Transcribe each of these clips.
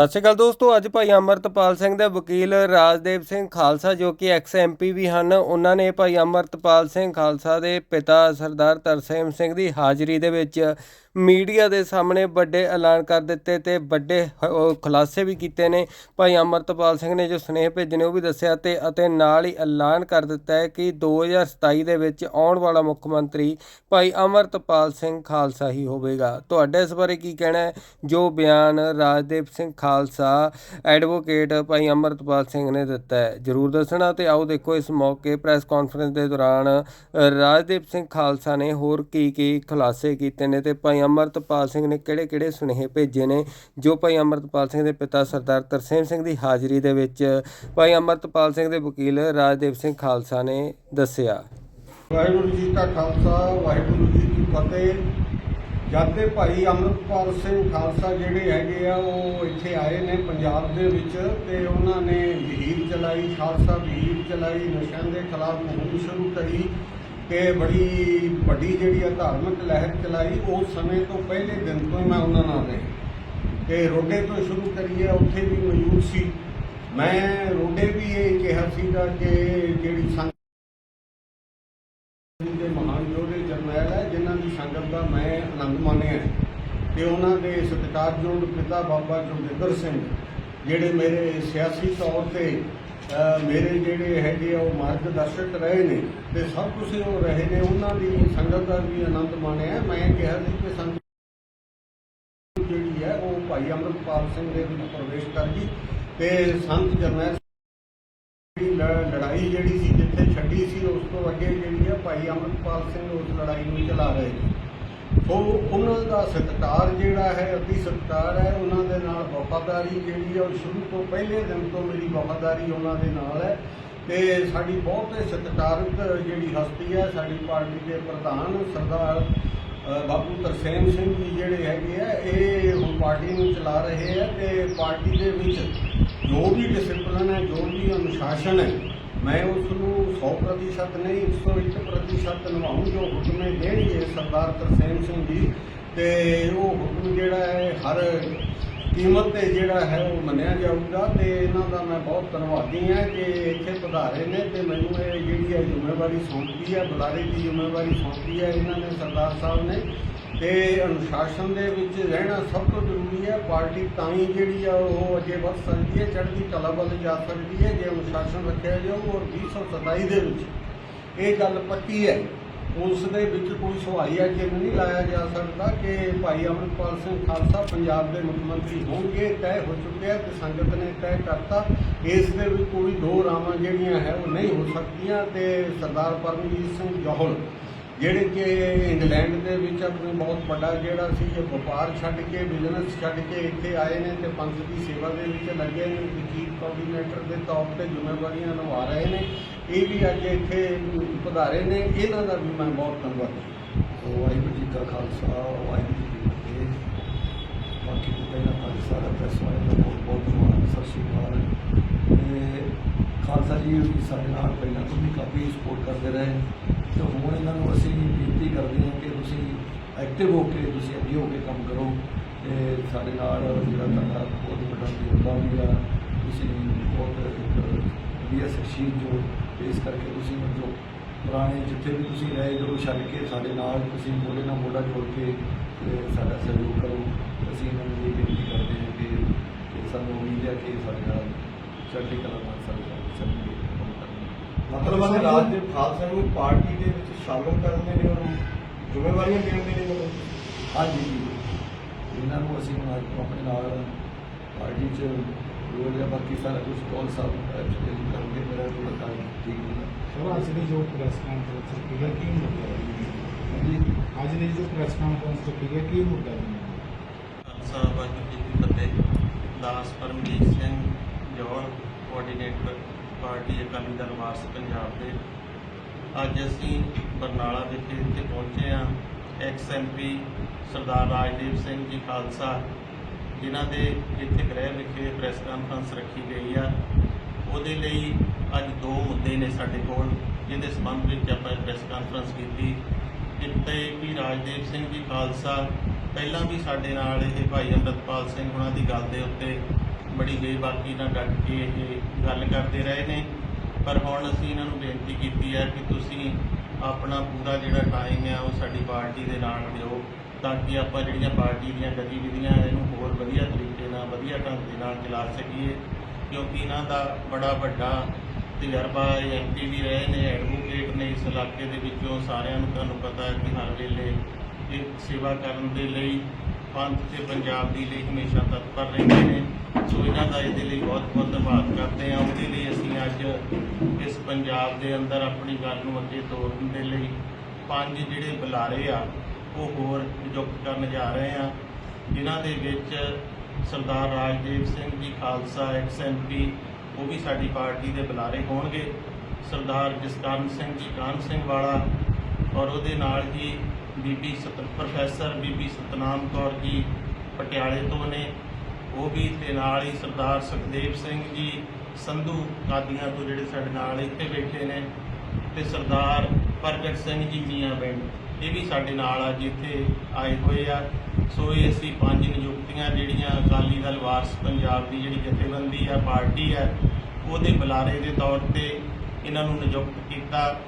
ਸਤਿ ਸ਼੍ਰੀ ਅਕਾਲ ਦੋਸਤੋ, ਅੱਜ ਭਾਈ ਅਮਰਤਪਾਲ ਸਿੰਘ ਦੇ ਵਕੀਲ ਰਾਜਦੇਵ ਸਿੰਘ ਖਾਲਸਾ ਜੋ ਕਿ ਐਕਸ ਐਮਪੀ ਵੀ ਹਨ, ਉਹਨਾਂ ਨੇ ਭਾਈ ਅਮਰਤਪਾਲ ਸਿੰਘ ਖਾਲਸਾ ਦੇ ਪਿਤਾ ਸਰਦਾਰ ਤਰਸੇਮ ਸਿੰਘ ਦੀ ਹਾਜ਼ਰੀ ਦੇ ਵਿੱਚ ਮੀਡੀਆ ਦੇ ਸਾਹਮਣੇ ਵੱਡੇ ਐਲਾਨ ਕਰ ਦਿੱਤੇ ਤੇ ਵੱਡੇ ਖੁਲਾਸੇ ਵੀ ਕੀਤੇ ਨੇ। ਭਾਈ ਅਮਰਤਪਾਲ ਸਿੰਘ ਨੇ ਜੋ ਸੁਨੇਹ ਭੇਜੇ ਨੇ ਉਹ ਵੀ ਦੱਸਿਆ ਤੇ, ਅਤੇ ਨਾਲ ਹੀ ਐਲਾਨ ਕਰ ਦਿੱਤਾ ਹੈ ਕਿ 2027 ਦੇ ਵਿੱਚ ਆਉਣ ਵਾਲਾ ਮੁੱਖ ਮੰਤਰੀ ਭਾਈ ਅਮਰਤਪਾਲ ਸਿੰਘ ਖਾਲਸਾ ਹੀ ਹੋਵੇਗਾ। ਤੁਹਾਡੇ ਇਸ ਬਾਰੇ ਕੀ ਕਹਿਣਾ ਹੈ? ਜੋ ਬਿਆਨ ਰਾਜਦੇਵ ਸਿੰਘ ਖਾਲਸਾ। ਐਡਵੋਕੇਟ ਭਾਈ ਅਮਰਤਪਾਲ ਸਿੰਘ ਨੇ ਦਿੱਤਾ ਹੈ। ਜਰੂਰ ਦੱਸਣਾ ਤੇ ਆਓ ਦੇਖੋ ਇਸ ਮੌਕੇ ਪ੍ਰੈਸ ਕਾਨਫਰੰਸ ਦੇ ਦੌਰਾਨ ਰਾਜਦੀਪ ਸਿੰਘ ਖਾਲਸਾ ਨੇ ਹੋਰ ਕੀ ਕੀ ਖੁਲਾਸੇ ਕੀਤੇ ਨੇ ਤੇ ਭਾਈ ਅਮਰਤਪਾਲ ਸਿੰਘ ਨੇ ਕਿਹੜੇ ਕਿਹੜੇ ਸੁਨੇਹੇ ਭੇਜੇ ਨੇ, ਜੋ ਭਾਈ ਅਮਰਤਪਾਲ ਸਿੰਘ ਦੇ ਪਿਤਾ ਸਰਦਾਰ ਤਰਸੇਮ ਸਿੰਘ ਦੀ ਹਾਜ਼ਰੀ ਦੇ ਵਿੱਚ ਭਾਈ ਅਮਰਤਪਾਲ ਸਿੰਘ ਦੇ ਵਕੀਲ ਰਾਜਦੀਪ ਸਿੰਘ ਖਾਲਸਾ ਨੇ ਦੱਸਿਆ। ਵਾਹਿਗੁਰੂ ਜੀ ਕਾ ਖਾਲਸਾ, ਵਾਹਿਗੁਰੂ ਜੀ ਕੀ ਫਤਿਹ। ਜਦ ਦੇ ਭਾਈ ਅੰਮ੍ਰਿਤਪਾਲ ਸਿੰਘ ਖਾਲਸਾ ਜਿਹੜੇ ਹੈਗੇ ਆ, ਉਹ ਇੱਥੇ ਆਏ ਨੇ ਪੰਜਾਬ ਦੇ ਵਿੱਚ ਤੇ ਉਹਨਾਂ ਨੇ ਵਹੀਰ ਚਲਾਈ, ਖਾਲਸਾ ਵਹੀਰ ਚਲਾਈ, ਨਸ਼ਿਆਂ ਦੇ ਖਿਲਾਫ ਮੁਹਿੰਮ ਸ਼ੁਰੂ ਕਰੀ ਤੇ ਬੜੀ ਵੱਡੀ ਜਿਹੜੀ ਆ ਧਾਰਮਿਕ ਲਹਿਰ ਚਲਾਈ। ਉਸ ਸਮੇਂ ਤੋਂ ਪਹਿਲੇ ਦਿਨ ਤੋਂ ਮੈਂ ਉਹਨਾਂ ਨਾਲ ਰਿਹਾ। ਤੇ ਰੋਡੇ ਤੋਂ ਸ਼ੁਰੂ ਕਰੀਏ, ਉੱਥੇ ਵੀ ਮੌਜੂਦ ਸੀ। ਮੈਂ ਰੋਡੇ ਵੀ ਇਹ ਕਿਹਾ ਸੀਗਾ ਕਿ ਜਿਹੜੀ ਸੰਗਤ ਦੇ ਮਹਾਨ ਯੋਧੇ ਜਰਨੈਲ ਹੈ, ਜਿਨ੍ਹਾਂ ਦੀ ਸੰਗਤ ਦਾ ਮੈਂ ਆਨੰਦ ਮਾਣਿਆ ਤੇ ਉਹਨਾਂ ਦੇ ਸਤਿਕਾਰਯੋਗ ਪਿਤਾ ਬਾਬਾ ਜੋਗਿੰਦਰ ਸਿੰਘ, ਜਿਹੜੇ ਮੇਰੇ ਸਿਆਸੀ ਤੌਰ ਤੇ ਮੇਰੇ ਜਿਹੜੇ ਹੈਗੇ ਆ, ਉਹ ਮਾਰਗਦਰਸ਼ਕ ਰਹੇ ਨੇ ਤੇ ਸਭ ਕੁਝ ਉਹ ਰਹੇ ਨੇ, ਉਹਨਾਂ ਦੀ ਸੰਗਤ ਦਾ ਵੀ ਆਨੰਦ ਮਾਣਿਆ। ਮੈਂ ਕਿਹਾ ਸੀ ਕਿ ਸੰਗਤ ਜਿਹੜੀ ਹੈ, ਉਹ ਭਾਈ ਅੰਮ੍ਰਿਤਪਾਲ ਸਿੰਘ ਦੇ ਵਿੱਚ ਪ੍ਰਵੇਸ਼ ਕਰ ਗਈ ਤੇ ਸੰਤ ਜਰਨੈਲ ਲੜਾਈ ਜਿਹੜੀ ਸੀ, ਜਿੱਥੇ ਛੱਡੀ ਸੀ, ਉਸ ਤੋਂ ਅੱਗੇ ਜਿਹੜੀ ਹੈ, ਭਾਈ ਅਮਰਪਾਲ ਸਿੰਘ ਉਸ ਲੜਾਈ ਨੂੰ ਚਲਾ ਰਹੇ ਨੇ। ਸੋ ਉਹਨਾਂ ਦਾ ਸਤਿਕਾਰ ਜਿਹੜਾ ਹੈ ਅਤੀ ਸਤਿਕਾਰ ਹੈ ਉਹਨਾਂ ਦੇ ਨਾਲ ਵਫਾਦਾਰੀ ਜਿਹੜੀ ਹੈ ਉਹ ਸ਼ੁਰੂ ਤੋਂ ਪਹਿਲੇ ਦਿਨ ਤੋਂ ਮੇਰੀ ਵਫਾਦਾਰੀ ਉਹਨਾਂ ਦੇ ਨਾਲ ਹੈ। ਤੇ ਸਾਡੀ ਬਹੁਤ ਸਤਿਕਾਰਤ ਜਿਹੜੀ ਹਸਤੀ ਹੈ ਸਾਡੀ ਪਾਰਟੀ ਦੇ ਪ੍ਰਧਾਨ ਸਰਦਾਰ ਅ, ਬਾਬੂ ਤਰਸੇਮ ਸਿੰਘ ਜੀ ਜਿਹੜੇ ਹੈਗੇ ਆ ਇਹ ਹੁਣ ਪਾਰਟੀ ਨੂੰ ਚਲਾ ਰਹੇ ਆ ਤੇ ਪਾਰਟੀ ਦੇ ਵਿੱਚ ਜੋ ਵੀ ਡਿਸਪਲਿਨ ਹੈ ਜੋ ਵੀ ਅਨੁਸ਼ਾਸਨ ਹੈ ਮੈਂ ਉਸ ਨੂੰ 100% ਨਹੀਂ 101% ਨਿਭਾਉਂ ਜੋ ਹੁਕਮ ਨੇ ਦੇਣਗੇ ਸਰਦਾਰ ਤਰਸੇਮ ਸਿੰਘ ਜੀ। ਤੇ ਉਹ ਹੁਕਮ ਜਿਹੜਾ ਹੈ, ਹਰ ਕੀਮਤ ਤੇ ਜਿਹੜਾ ਹੈ, ਉਹ ਮੰਨਿਆ ਜਾਊਗਾ। ਤੇ ਇਹਨਾਂ ਦਾ ਮੈਂ ਬਹੁਤ ਧੰਨਵਾਦੀ ਹਾਂ ਕਿ ਇੱਥੇ ਪਧਾਰੇ ਨੇ ਤੇ ਮੈਨੂੰ ਇਹ ਜਿਹੜੀ ਹੈ ਜ਼ਿੰਮੇਵਾਰੀ ਸੌਂਪੀ ਹੈ, ਬੁਲਾਰੇ ਦੀ ਜ਼ਿੰਮੇਵਾਰੀ ਸੌਂਪੀ ਹੈ ਇਹਨਾਂ ਨੇ, ਸਰਦਾਰ ਸਾਹਿਬ ਨੇ। ਤੇ ਅਨੁਸ਼ਾਸਨ ਦੇ ਵਿੱਚ ਰਹਿਣਾ ਸਭ ਤੋਂ ਜ਼ਰੂਰੀ ਹੈ। ਪਾਰਟੀ ਤਾਂ ਹੀ ਜਿਹੜੀ ਆ, ਉਹ ਅੱਗੇ ਵੱਧ ਸਕਦੀ ਹੈ, ਚੜ੍ਹਦੀ ਕਲਾ ਵੱਲ ਜਾ ਸਕਦੀ ਹੈ, ਜੇ ਅਨੁਸ਼ਾਸਨ ਰੱਖਿਆ ਜਾਊ ਔਰ 2027 ਦੇ ਵਿੱਚ। ਇਹ ਗੱਲ ਪੱਕੀ ਹੈ। ਉਸ ਦੇ ਵਿੱਚ ਕੋਈ ਸਵਾਈਆ ਚਿੰਨ੍ਹ ਨਹੀਂ ਲਾਇਆ ਜਾ ਸਕਦਾ ਕਿ ਭਾਈ ਅਮਰਪਾਲ ਸਿੰਘ ਖਾਲਸਾ ਪੰਜਾਬ ਦੇ ਮੁੱਖ ਮੰਤਰੀ ਹੋਣਗੇ, ਤੈਅ ਹੋ ਚੁੱਕਿਆ ਤੇ ਸੰਗਤ ਨੇ ਤੈਅ ਕਰਤਾ। ਇਸ ਦੇ ਵਿੱਚ ਕੋਈ ਦੋ ਰਾਵਾਂ ਜਿਹੜੀਆਂ ਹੈ, ਉਹ ਨਹੀਂ ਹੋ ਸਕਦੀਆਂ ਤੇ ਸਰਦਾਰ ਪਰਮਜੀਤ ਸਿੰਘ ਜੋਹਲ ਜਿਹੜੇ ਕਿ ਇੰਗਲੈਂਡ ਦੇ ਵਿੱਚ ਆਪਣੇ ਬਹੁਤ ਵੱਡਾ ਜਿਹੜਾ ਸੀ, ਇਹ ਵਪਾਰ ਛੱਡ ਕੇ ਬਿਜ਼ਨਸ ਛੱਡ ਕੇ ਇੱਥੇ ਆਏ ਨੇ ਤੇ ਪੰਥ ਦੀ ਸੇਵਾ ਦੇ ਵਿੱਚ ਲੱਗੇ ਨੇ ਤੇ ਚੀਫ ਕੋਆਰਡੀਨੇਟਰ ਦੇ ਤੌਰ ਤੇ ਜ਼ਿੰਮੇਵਾਰੀਆਂ ਨਿਭਾ ਰਹੇ ਨੇ। ਇਹ ਵੀ ਅੱਜ ਇੱਥੇ ਪਧਾਰੇ ਨੇ, ਇਹਨਾਂ ਦਾ ਵੀ ਮੈਂ ਬਹੁਤ ਧੰਨਵਾਦੀ ਵਾਹਿਗੁਰੂ ਜੀ ਕਾ ਖਾਲਸਾ, ਵਾਹਿਗੁਰੂ ਜੀ ਕੀ ਫਤਿਹ। ਬਾਕੀ ਤੋਂ ਪਹਿਲਾਂ ਤੁਹਾਡੇ ਸਾਰਾ ਪ੍ਰੈਸ ਵਾਲਿਆਂ ਦਾ ਬਹੁਤ ਬਹੁਤ ਧੰਨਵਾਦ ਸਤਿ ਸ਼੍ਰੀ ਅਕਾਲ। ਤੇ ਖਾਲਸਾ ਜੀ ਸਾਡੇ ਨਾਲ ਪਹਿਲਾਂ ਤੋਂ ਵੀ ਕਾਫੀ ਸਪੋਰਟ ਕਰਦੇ ਰਹੇ। ਤੇ ਹੁਣ ਇਹਨਾਂ ਨੂੰ ਅਸੀਂ ਬੇਨਤੀ ਕਰਦੇ ਹਾਂ ਕਿ ਤੁਸੀਂ ਐਕਟਿਵ ਹੋ ਕੇ ਤੁਸੀਂ ਅੱਗੇ ਹੋ ਕੇ ਕੰਮ ਕਰੋ ਤੇ ਸਾਡੇ ਨਾਲ ਜਿਹੜਾ ਤੁਹਾਡਾ ਬਹੁਤ ਵੱਡਾ ਯੋਗਦਾਨ ਵੀ ਆ, ਤੁਸੀਂ ਬਹੁਤ ਇੱਕ ਵਧੀਆ ਸ਼ਖਸੀਅਤ ਜੋ ਇਸ ਕਰਕੇ ਤੁਸੀਂ ਜੋ ਪੁਰਾਣੇ ਜਿੱਥੇ ਵੀ ਤੁਸੀਂ ਰਹੇ, ਜਦੋਂ ਛੱਡ ਕੇ ਸਾਡੇ ਨਾਲ ਤੁਸੀਂ ਮੋਢੇ ਨਾਲ ਮੋਢਾ ਜੋੜ ਕੇ ਸਾਡਾ ਸਹਿਯੋਗ ਕਰੋ। ਅਸੀਂ ਇਹਨਾਂ ਨੂੰ ਇਹ ਬੇਨਤੀ ਕਰਦੇ ਹਾਂ ਕਿ ਸਾਨੂੰ ਉਮੀਦ ਹੈ ਕਿ ਸਾਡੇ ਨਾਲ ਚੜ੍ਹਦੀ ਕਲਾ ਨਾਲ ਸਾਡੇ ਚੱਲਣਗੇ ਕੰਮ ਕਰਨਗੇ ਮਤਲਬ ਹੈ ਰਾਜਦੀਪ ਖਾਲਸਾ ਨੂੰ ਪਾਰਟੀ ਦੇ ਵਿੱਚ ਸ਼ਾਮਲ ਕਰਨ ਦੇ ਨੇ ਉਹਨੂੰ ਜ਼ਿੰਮੇਵਾਰੀਆਂ ਦੇਣ ਦੇ ਨੇ ਮਤਲਬ ਹਾਂਜੀ ਜੀ। ਇਹਨਾਂ ਨੂੰ ਅਸੀਂ ਹੁਣ ਅੱਜ ਆਪਣੇ ਨਾਲ ਪਾਰਟੀ 'ਚ ਰੋਲ ਜਾਂ ਬਾਕੀ ਸਾਰਾ ਕੁਝ ਕੌਲ ਸਾਹਿਬ ਐਕਚੁਅਲੀ ਕਰਕੇ ਮੇਰਾ ਥੋੜਾ ਕੰਮ ਠੀਕ ਨਹੀਂ ਸਰ ਅੱਜ ਦੀ ਜੋ ਪ੍ਰੈਸ ਕਾਨਫਰੰਸ ਰੱਖੀ ਹੈ ਕੀ ਮੁੱਦਾ ਹੈ? ਅੱਜ ਦੀ ਜੋ ਪ੍ਰੈਸ ਕਾਨਫਰੰਸ ਰੱਖੀ ਹੈ ਕੀ ਮੁੱਦਾ ਹੈ? ਖਾਲਸਾ ਵਾਹਿਗੁਰੂ ਜੀ ਕੀ ਫਤਿਹ। ਦਾਸ ਪਰਮਜੀਤ ਸਿੰਘ ਜੋਹਲ ਕੋਆਰਡੀਨੇਟਰ ਪਾਰਟੀ ਅਕਾਲੀ ਦਲ ਵਾਰਸ ਪੰਜਾਬ ਦੇ। ਅੱਜ ਅਸੀਂ ਬਰਨਾਲਾ ਵਿਖੇ ਇੱਥੇ ਪਹੁੰਚੇ ਹਾਂ। ਐਕਸ ਐਮਪੀ ਸਰਦਾਰ ਰਾਜਦੀਪ ਸਿੰਘ ਜੀ ਖਾਲਸਾ, ਜਿਨ੍ਹਾਂ ਦੇ ਇੱਥੇ ਗ੍ਰਹਿ ਵਿਖੇ ਪ੍ਰੈਸ ਕਾਨਫਰੰਸ ਰੱਖੀ ਗਈ ਆ। ਉਹਦੇ ਲਈ ਅੱਜ ਦੋ ਮੁੱਦੇ ਨੇ ਸਾਡੇ ਕੋਲ, ਜਿਹਦੇ ਸੰਬੰਧ ਵਿੱਚ ਆਪਾਂ ਪ੍ਰੈਸ ਕਾਨਫਰੰਸ ਕੀਤੀ। ਇੱਕ ਤਾਂ ਇਹ ਕਿ ਰਾਜਦੀਪ ਸਿੰਘ ਜੀ ਖਾਲਸਾ, ਪਹਿਲਾਂ ਵੀ ਸਾਡੇ ਨਾਲ ਇਹ ਭਾਈ ਅੰਮ੍ਰਿਤਪਾਲ ਸਿੰਘ ਉਹਨਾਂ ਦੀ ਗੱਲ ਦੇ ਉੱਤੇ ਬੜੀ ਬੇਬਾਕੀ ਨਾਲ ਡਟ ਕੇ ਇਹ ਗੱਲ ਕਰਦੇ ਰਹੇ ਨੇ। ਪਰ ਹੁਣ ਅਸੀਂ ਇਹਨਾਂ ਨੂੰ ਬੇਨਤੀ ਕੀਤੀ ਹੈ ਕਿ ਤੁਸੀਂ ਆਪਣਾ ਪੂਰਾ ਜਿਹੜਾ ਟਾਈਮ ਹੈ ਉਹ ਸਾਡੀ ਪਾਰਟੀ ਦੇ ਨਾਲ ਦਿਓ ਤਾਂ ਕਿ ਆਪਾਂ ਜਿਹੜੀਆਂ ਪਾਰਟੀ ਦੀਆਂ ਗਤੀਵਿਧੀਆਂ ਇਹਨੂੰ ਹੋਰ ਵਧੀਆ ਤਰੀਕੇ ਨਾਲ, ਵਧੀਆ ਢੰਗ ਦੇ ਨਾਲ ਚਲਾ ਸਕੀਏ। ਕਿਉਂਕਿ ਇਹਨਾਂ ਦਾ ਬੜਾ ਵੱਡਾ ਤਜਰਬਾ ਐਮਪੀ ਵੀ ਰਹੇ ਨੇ ਐਡਵੋਕੇਟ ਨੇ ਇਸ ਇਲਾਕੇ ਦੇ ਵਿੱਚੋਂ ਸਾਰਿਆਂ ਨੂੰ ਤੁਹਾਨੂੰ ਪਤਾ ਹੈ ਕਿ ਹਰ ਵੇਲੇ ਇਹ ਸੇਵਾ ਕਰਨ ਦੇ ਲਈ ਪੰਥ ਤੇ ਪੰਜਾਬ ਦੀ ਲਈ ਹਮੇਸ਼ਾ ਤਤਪਰ ਰਹਿੰਦੇ ਨੇ। ਸੋ ਇਹਨਾਂ ਦਾ ਇਹਦੇ ਲਈ ਬਹੁਤ ਬਹੁਤ ਧੰਨਵਾਦ ਕਰਦੇ ਹਾਂ। ਉਹਦੇ ਲਈ ਅਸੀਂ ਅੱਜ ਇਸ ਪੰਜਾਬ ਦੇ ਅੰਦਰ ਆਪਣੀ ਗੱਲ ਨੂੰ ਅੱਗੇ ਤੋਰਨ ਦੇ ਲਈ ਪੰਜ ਜਿਹੜੇ ਬੁਲਾਰੇ ਆ, ਉਹ ਹੋਰ ਨਿਯੁਕਤ ਕਰਨ ਜਾ ਰਹੇ ਆ ਜਿਨ੍ਹਾਂ ਦੇ ਵਿੱਚ ਸਰਦਾਰ ਰਾਜਦੇਵ ਸਿੰਘ ਜੀ, ਖਾਲਸਾ ਐਕਸ ਐਮਪੀ ਉਹ ਵੀ ਸਾਡੀ ਪਾਰਟੀ ਦੇ ਬੁਲਾਰੇ ਹੋਣਗੇ। ਸਰਦਾਰ ਜਸਕਰਨ ਸਿੰਘ ਜੀ ਕਾਨ ਸਿੰਘ ਵਾਲਾ ਔਰ ਉਹਦੇ ਨਾਲ ਹੀ ਬੀਬੀ ਸਤ ਪ੍ਰੋਫੈਸਰ ਬੀਬੀ ਸਤਨਾਮ ਕੌਰ ਜੀ ਪਟਿਆਲੇ ਤੋਂ ਨੇ। ਉਹ ਵੀ ਤੇ ਨਾਲ ਹੀ ਸਰਦਾਰ ਸੁਖਦੇਵ ਸਿੰਘ ਜੀ, ਸੰਧੂ ਕਾਦੀਆਂ ਤੋਂ ਜਿਹੜੇ ਸਾਡੇ ਨਾਲ ਇੱਥੇ ਬੈਠੇ ਨੇ ਤੇ ਸਰਦਾਰ ਪ੍ਰਗਟ ਸਿੰਘ ਜੀ ਮੀਆਂ ਬੈਂਡ, ਇਹ ਵੀ ਸਾਡੇ ਨਾਲ ਅੱਜ ਇੱਥੇ ਆਏ ਹੋਏ ਆ। ਸੋ ਇਹ ਅਸੀਂ ਪੰਜ ਨਿਯੁਕਤੀਆਂ ਜਿਹੜੀਆਂ ਅਕਾਲੀ ਦਲ, ਵਾਰਸ ਪੰਜਾਬ ਦੀ ਜਿਹੜੀ ਜਥੇਬੰਦੀ ਆ, ਪਾਰਟੀ ਹੈ ਉਹਦੇ ਬੁਲਾਰੇ ਦੇ ਤੌਰ ਤੇ ਇਹਨਾਂ ਨੂੰ ਨਿਯੁਕਤ ਕੀਤਾ।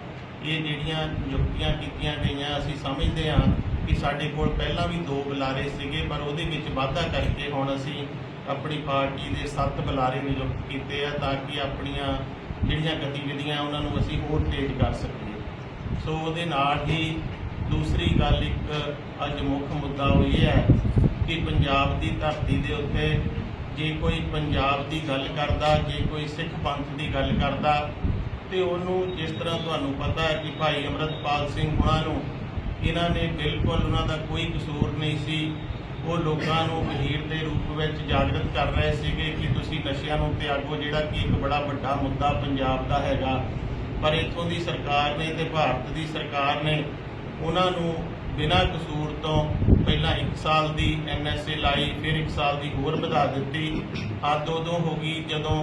ਇਹ ਜਿਹੜੀਆਂ ਨਿਯੁਕਤੀਆਂ ਕੀਤੀਆਂ ਗਈਆਂ, ਅਸੀਂ ਸਮਝਦੇ ਹਾਂ ਕਿ ਸਾਡੇ ਕੋਲ ਪਹਿਲਾਂ ਵੀ ਦੋ ਬੁਲਾਰੇ ਸੀਗੇ, ਪਰ ਉਹਦੇ ਵਿੱਚ ਵਾਧਾ ਕਰਕੇ ਹੁਣ ਅਸੀਂ ਆਪਣੀ ਪਾਰਟੀ ਦੇ ਸੱਤ ਬੁਲਾਰੇ ਨਿਯੁਕਤ ਕੀਤੇ ਆ ਤਾਂ ਕਿ ਆਪਣੀਆਂ ਜਿਹੜੀਆਂ ਗਤੀਵਿਧੀਆਂ ਉਹਨਾਂ ਨੂੰ ਅਸੀਂ ਹੋਰ ਤੇਜ਼ ਕਰ ਸਕੀਏ। ਸੋ ਉਹਦੇ ਨਾਲ ਹੀ ਦੂਸਰੀ ਗੱਲ ਇੱਕ ਅੱਜ ਮੁੱਖ ਮੁੱਦਾ ਉਹ ਇਹ ਹੈ ਕਿ ਪੰਜਾਬ ਦੀ ਧਰਤੀ ਦੇ ਉੱਤੇ ਜੇ ਕੋਈ ਪੰਜਾਬ ਦੀ ਗੱਲ ਕਰਦਾ, ਜੇ ਕੋਈ ਸਿੱਖ ਪੰਥ ਦੀ ਗੱਲ ਕਰਦਾ ਤੇ ਉਹਨੂੰ ਜਿਸ ਤਰ੍ਹਾਂ ਤੁਹਾਨੂੰ ਪਤਾ ਹੈ ਕਿ ਭਾਈ ਅਮਰਤਪਾਲ ਸਿੰਘ ਹੁਣਾਂ ਨੂੰ ਇਹਨਾਂ ਨੇ ਬਿਲਕੁਲ ਉਹਨਾਂ ਦਾ ਕੋਈ ਕਸੂਰ ਨਹੀਂ ਸੀ, ਉਹ ਲੋਕਾਂ ਨੂੰ ਵਜ਼ੀਰ ਦੇ ਰੂਪ ਵਿੱਚ ਜਾਗਰਤ ਕਰ ਰਹੇ ਸੀਗੇ ਕਿ ਤੁਸੀਂ ਨਸ਼ਿਆਂ ਨੂੰ ਤਿਆਗੋ ਜਿਹੜਾ ਕਿ ਇੱਕ ਬੜਾ ਵੱਡਾ ਮੁੱਦਾ ਪੰਜਾਬ ਦਾ ਹੈਗਾ। ਪਰ ਇੱਥੋਂ ਦੀ ਸਰਕਾਰ ਨੇ ਤੇ ਭਾਰਤ ਦੀ ਸਰਕਾਰ ਨੇ ਉਹਨਾਂ ਨੂੰ ਬਿਨਾਂ ਕਸੂਰ ਤੋਂ ਪਹਿਲਾਂ 1 ਸਾਲ ਦੀ ਐਨਐਸਏ ਲਾਈ, ਫਿਰ 1 ਸਾਲ ਦੀ ਹੋਰ ਵਧਾ ਦਿੱਤੀ। ਹੱਦ ਉਦੋਂ ਹੋ ਗਈ ਜਦੋਂ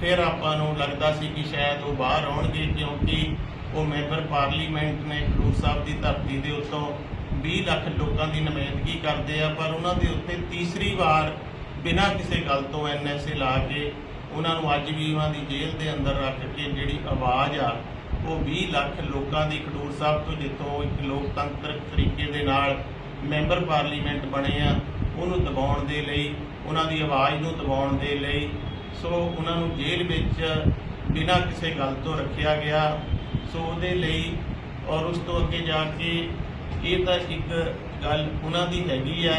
ਫਿਰ ਆਪਾਂ ਨੂੰ ਲੱਗਦਾ ਸੀ ਕਿ ਸ਼ਾਇਦ ਉਹ ਬਾਹਰ ਆਉਣਗੇ, ਕਿਉਂਕਿ ਉਹ ਮੈਂਬਰ ਪਾਰਲੀਮੈਂਟ ਨੇ ਖਡੂਰ ਸਾਹਿਬ ਦੀ ਧਰਤੀ ਦੇ ਉੱਤੋਂ 20 ਲੱਖ ਲੋਕਾਂ ਦੀ ਨੁਮਾਇੰਦਗੀ ਕਰਦੇ ਆ, ਪਰ ਉਹਨਾਂ ਦੇ ਉੱਤੇ ਤੀਸਰੀ ਵਾਰ ਬਿਨਾਂ ਕਿਸੇ ਗੱਲ ਤੋਂ ਐਨਐਸਏ ਲਾ ਕੇ ਉਹਨਾਂ ਨੂੰ ਅੱਜ ਵੀ ਉਹਨਾਂ ਦੀ ਜੇਲ੍ਹ ਦੇ ਅੰਦਰ ਰੱਖ ਕੇ ਜਿਹੜੀ ਆਵਾਜ਼ ਆ, ਉਹ 20 ਲੱਖ ਲੋਕਾਂ ਦੀ ਖਡੂਰ ਸਾਹਿਬ ਤੋਂ, ਜਿੱਥੋਂ ਇੱਕ ਲੋਕਤੰਤਰਕ ਤਰੀਕੇ ਦੇ ਨਾਲ ਮੈਂਬਰ ਪਾਰਲੀਮੈਂਟ ਬਣੇ ਆ, ਉਹਨੂੰ ਦਬਾਉਣ ਦੇ ਲਈ, ਉਹਨਾਂ ਦੀ ਆਵਾਜ਼ ਨੂੰ ਦਬਾਉਣ ਦੇ ਲਈ ਸੋ ਉਹਨਾਂ ਨੂੰ ਜੇਲ੍ਹ ਵਿੱਚ ਬਿਨਾਂ ਕਿਸੇ ਗੱਲ ਤੋਂ ਰੱਖਿਆ ਗਿਆ। ਸੋ ਉਹਦੇ ਲਈ ਔਰ ਉਸ ਤੋਂ ਅੱਗੇ ਜਾ ਕੇ ਇਹ ਤਾਂ ਇੱਕ ਗੱਲ ਉਹਨਾਂ ਦੀ ਹੈਗੀ ਆ।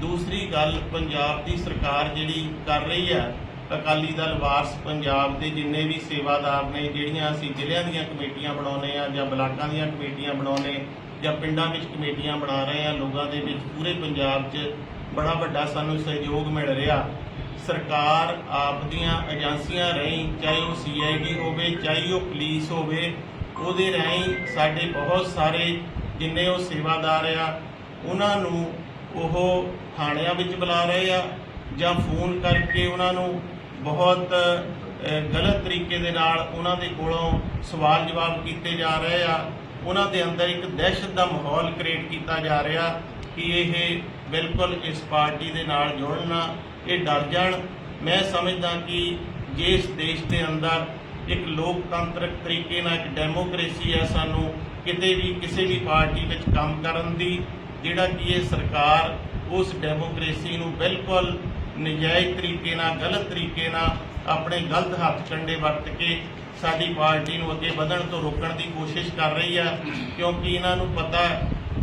ਦੂਸਰੀ ਗੱਲ, ਪੰਜਾਬ ਦੀ ਸਰਕਾਰ ਜਿਹੜੀ ਕਰ ਰਹੀ ਆ, ਅਕਾਲੀ ਦਲ ਵਾਰਸ ਪੰਜਾਬ ਦੇ ਜਿੰਨੇ ਵੀ ਸੇਵਾਦਾਰ ਨੇ, ਜਿਹੜੀਆਂ ਅਸੀਂ ਜ਼ਿਲ੍ਹਿਆਂ ਦੀਆਂ ਕਮੇਟੀਆਂ ਬਣਾਉਨੇ ਆ ਜਾਂ ਬਲਾਕਾਂ ਦੀਆਂ ਕਮੇਟੀਆਂ ਬਣਾਉਨੇ ਜਾਂ ਪਿੰਡਾਂ ਵਿੱਚ ਕਮੇਟੀਆਂ ਬਣਾ ਰਹੇ ਆ, ਲੋਕਾਂ ਦੇ ਵਿੱਚ ਪੂਰੇ ਪੰਜਾਬ 'ਚ ਬੜਾ ਵੱਡਾ ਸਾਨੂੰ ਸਹਿਯੋਗ ਮਿਲ ਰਿਹਾ। ਸਰਕਾਰ ਆਪ ਦੀਆਂ ਏਜੰਸੀਆਂ ਰਹੀ, ਚਾਹੇ ਉਹ ਸੀਆਈਡੀ ਹੋਵੇ, ਚਾਹੇ ਉਹ ਪੁਲਿਸ ਹੋਵੇ, ਉਹਦੇ ਰਾਹੀਂ ਸਾਡੇ ਬਹੁਤ ਸਾਰੇ ਜਿੰਨੇ ਉਹ ਸੇਵਾਦਾਰ ਆ, ਉਹਨਾਂ ਨੂੰ ਉਹ ਥਾਣਿਆਂ ਵਿੱਚ ਬੁਲਾ ਰਹੇ ਆ, ਜਾਂ ਫੋਨ ਕਰਕੇ ਉਹਨਾਂ ਨੂੰ ਬਹੁਤ ਗਲਤ ਤਰੀਕੇ ਦੇ ਨਾਲ ਉਹਨਾਂ ਦੇ ਕੋਲੋਂ ਸਵਾਲ ਜਵਾਬ ਕੀਤੇ ਜਾ ਰਹੇ ਆ। ਉਹਨਾਂ ਦੇ ਅੰਦਰ ਇੱਕ ਦਹਿਸ਼ਤ ਦਾ ਮਾਹੌਲ ਕ੍ਰੀਏਟ ਕੀਤਾ ਜਾ ਰਿਹਾ ਕਿ ਇਹ ਬਿਲਕੁਲ ਇਸ ਪਾਰਟੀ ਦੇ ਨਾਲ ਜੁੜਨਾ ਇਹ ਡਰ ਜਾਣ। ਮੈਂ ਸਮਝਦਾ ਕਿ ਜੇ ਇਸ ਦੇਸ਼ ਦੇ ਅੰਦਰ ਇੱਕ ਲੋਕਤੰਤਰਕ ਤਰੀਕੇ ਨਾਲ ਇੱਕ ਡੈਮੋਕ੍ਰੇਸੀ ਹੈ, ਸਾਨੂੰ ਕਿਤੇ ਵੀ ਕਿਸੇ ਵੀ ਪਾਰਟੀ ਵਿੱਚ ਕੰਮ ਕਰਨ ਦੀ, ਜਿਹੜਾ ਕਿ ਇਹ ਸਰਕਾਰ ਉਸ ਡੈਮੋਕ੍ਰੇਸੀ ਨੂੰ ਬਿਲਕੁਲ ਨਜਾਇਜ਼ ਤਰੀਕੇ ਨਾਲ, ਗਲਤ ਤਰੀਕੇ ਨਾਲ ਆਪਣੇ ਗਲਤ ਹੱਥ ਕੰਡੇ ਵਰਤ ਕੇ ਸਾਡੀ ਪਾਰਟੀ ਨੂੰ ਅੱਗੇ ਵਧਣ ਤੋਂ ਰੋਕਣ ਦੀ ਕੋਸ਼ਿਸ਼ ਕਰ ਰਹੀ ਆ ਕਿਉਂਕਿ ਇਹਨਾਂ ਨੂੰ ਪਤਾ